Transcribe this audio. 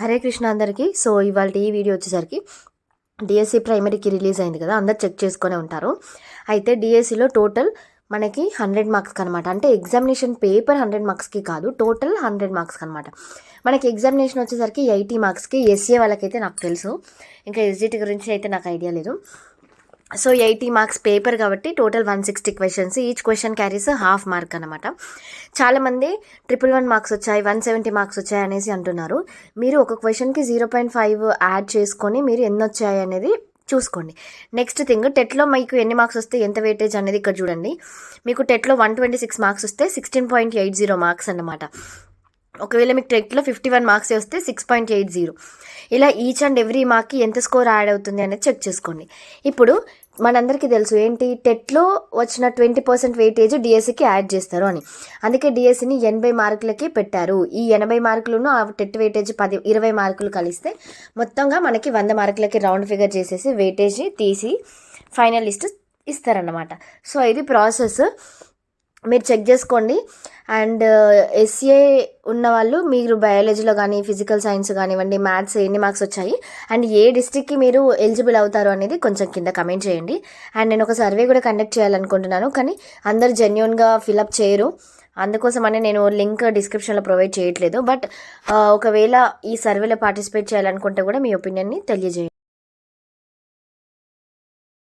హరే కృష్ణ అందరికీ. సో ఇవాళ ఈ వీడియో వచ్చేసరికి డిఎస్సి ప్రైమరీకి రిలీజ్ అయింది కదా అందరు చెక్ చేసుకునే ఉంటారు. అయితే డిఎస్సిలో టోటల్ మనకి హండ్రెడ్ మార్క్స్కి అనమాట అంటే ఎగ్జామినేషన్ పేపర్ హండ్రెడ్ మార్క్స్కి కాదు టోటల్ హండ్రెడ్ మార్క్స్కి అనమాట మనకి ఎగ్జామినేషన్ వచ్చేసరికి ఎయిటీ మార్క్స్కి ఎస్సీఏ వాళ్ళకైతే నాకు తెలుసు. ఇంకా ఎస్జిటి గురించి అయితే నాకు ఐడియా లేదు. సో ఎయిటీ మార్క్స్ పేపర్ కాబట్టి total one sixty questions each question carries half mark అనమాట చాలామంది ట్రిపుల్ వన్ మార్క్స్ వచ్చాయి వన్ సెవెంటీ మార్క్స్ వచ్చాయి అనేసి అంటున్నారు. మీరు ఒక క్వశ్చన్కి జీరో పాయింట్ ఫైవ్ యాడ్ చేసుకొని మీరు ఎన్ని వచ్చాయి అనేది చూసుకోండి. నెక్స్ట్ థింగ్ టెట్లో మీకు ఎన్ని మార్క్స్ వస్తే ఎంత వెయిటేజ్ అనేది ఇక్కడ చూడండి. మీకు టెట్లో వన్ ట్వంటీ సిక్స్ మార్క్స్ వస్తే sixteen point eight zero marks అనమాట ఒకవేళ మీకు టెట్లో ఫిఫ్టీ వన్ మార్క్స్ వస్తే సిక్స్ పాయింట్ ఎయిట్ జీరో. ఇలా ఈచ్ అండ్ ఎవ్రీ మార్క్కి ఎంత స్కోర్ యాడ్ అవుతుంది అనేది చెక్ చేసుకోండి. ఇప్పుడు మనందరికీ తెలుసు ఏంటి? టెట్లో వచ్చిన ట్వంటీ పర్సెంట్ వెయిటేజ్ డిఎస్సికి యాడ్ చేస్తారు అని. అందుకే డిఎస్సిని ఎనభై మార్కులకి పెట్టారు. ఈ ఎనభై మార్కులను ఆ టెట్ వెయిటేజ్ పది ఇరవై మార్కులు కలిస్తే మొత్తంగా మనకి వంద మార్కులకి రౌండ్ ఫిగర్ చేసేసి వెయిటేజ్ తీసి ఫైనల్ లిస్ట్ ఇస్తారన్నమాట. సో ఇది ప్రాసెస్ మీరు చెక్ చేసుకోండి. అండ్ uh, ఎస్ఏ ఉన్న వాళ్ళు మీరు బయాలజీలో కానీ ఫిజికల్ సైన్స్ కానివ్వండి మ్యాథ్స్ ఎన్ని మార్క్స్ వచ్చాయి? అండ్ ఏ డిస్ట్రిక్ట్కి మీరు ఎలిజిబుల్ అవుతారు అనేది కొంచెం కింద కమెంట్ చేయండి. అండ్ నేను ఒక సర్వే కూడా కండక్ట్ చేయాలనుకుంటున్నాను కానీ అందరు జెన్యున్గా ఫిలప్ చేయరు. అందుకోసమని నేను లింక్ డిస్క్రిప్షన్లో ప్రొవైడ్ చేయట్లేదు. బట్ uh, ఒకవేళ ఈ సర్వేలో పార్టిసిపేట్ చేయాలనుకుంటే కూడా మీ ఒపీనియన్ని తెలియజేయండి.